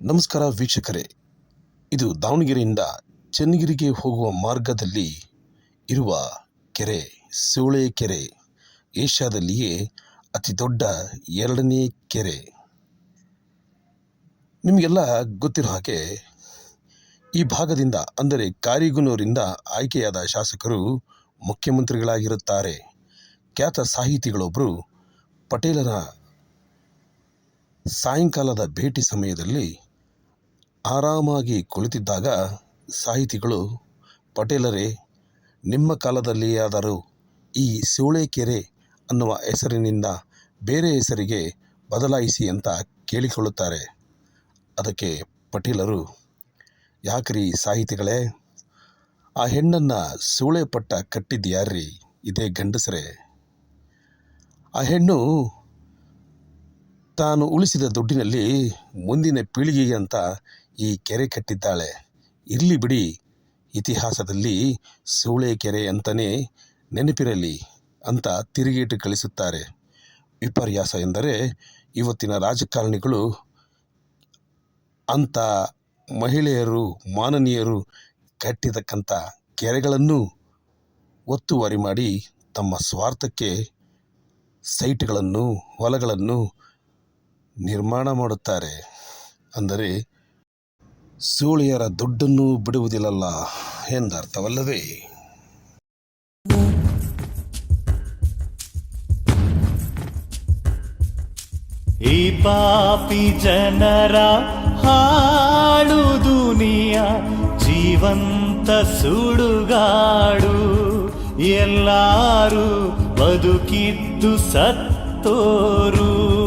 ನಮಸ್ಕಾರ ವೀಕ್ಷಕರೇ. ಇದು ದಾವಣಗೆರೆಯಿಂದ ಚನ್ನಗಿರಿಗೆ ಹೋಗುವ ಮಾರ್ಗದಲ್ಲಿ ಇರುವ ಕೆರೆ ಸೂಳೆ ಕೆರೆ. ಏಷ್ಯಾದಲ್ಲಿಯೇ ಅತಿ ದೊಡ್ಡ ಎರಡನೇ ಕೆರೆ. ನಿಮಗೆಲ್ಲ ಗೊತ್ತಿರೋ ಹಾಗೆ ಈ ಭಾಗದಿಂದ, ಅಂದರೆ ಕಾರಿಗುನೂರಿಂದ ಆಯ್ಕೆಯಾದ ಶಾಸಕರು ಮುಖ್ಯಮಂತ್ರಿಗಳಾಗಿರುತ್ತಾರೆ. ಖ್ಯಾತ ಸಾಹಿತಿಗಳೊಬ್ಬರು ಪಟೇಲರ ಸಾಯಂಕಾಲದ ಭೇಟಿ ಸಮಯದಲ್ಲಿ ಆರಾಮಾಗಿ ಕುಳಿತಿದ್ದಾಗ ಸಾಹಿತಿಗಳು, ಪಟೇಲರೇ, ನಿಮ್ಮ ಕಾಲದಲ್ಲಿಯಾದರೂ ಈ ಸೂಳೆಕೆರೆ ಅನ್ನುವ ಹೆಸರಿನಿಂದ ಬೇರೆ ಹೆಸರಿಗೆ ಬದಲಾಯಿಸಿ ಅಂತ ಕೇಳಿಕೊಳ್ಳುತ್ತಾರೆ. ಅದಕ್ಕೆ ಪಟೇಲರು, ಯಾಕ್ರಿ ಸಾಹಿತಿಗಳೇ, ಆ ಹೆಣ್ಣನ್ನು ಸೂಳೆ ಪಟ್ಟ ಕಟ್ಟಿದ್ಯಾರ್ರಿ ಇದೇ ಗಂಡಸರೇ. ಆ ಹೆಣ್ಣು ತಾನು ಉಳಿಸಿದ ದುಡ್ಡಿನಲ್ಲಿ ಮುಂದಿನ ಪೀಳಿಗೆಗೆ ಅಂತ ಈ ಕೆರೆ ಕಟ್ಟಿದ್ದಾಳೆ. ಇರಲಿ ಬಿಡಿ, ಇತಿಹಾಸದಲ್ಲಿ ಸೂಳೆ ಕೆರೆ ಅಂತಲೇ ನೆನಪಿರಲಿ ಅಂತ ತಿರುಗೇಟು ಕಳಿಸುತ್ತಾರೆ. ವಿಪರ್ಯಾಸ ಎಂದರೆ ಇವತ್ತಿನ ರಾಜಕಾರಣಿಗಳು ಅಂಥ ಮಹಿಳೆಯರು, ಮಾನನೀಯರು ಕಟ್ಟಿದಕ್ಕಂಥ ಕೆರೆಗಳನ್ನು ಒತ್ತುವರಿ ಮಾಡಿ ತಮ್ಮ ಸ್ವಾರ್ಥಕ್ಕೆ ಸೈಟ್ಗಳನ್ನು, ಹೊಲಗಳನ್ನು ನಿರ್ಮಾಣ ಮಾಡುತ್ತಾರೆ. ಅಂದರೆ ಸೂಳೆಯರ ದುಡ್ಡನ್ನು ಬಿಡುವುದಿಲ್ಲಲ್ಲ ಎಂದರ್ಥವಲ್ಲವೇ? ಈ ಪಾಪಿ ಜನರ ಹಾಡು ದುನಿಯ ಜೀವಂತ ಸುಡುಗಾಡು. ಎಲ್ಲಾರು ಬದುಕಿದ್ದು ಸತ್ತೋರು.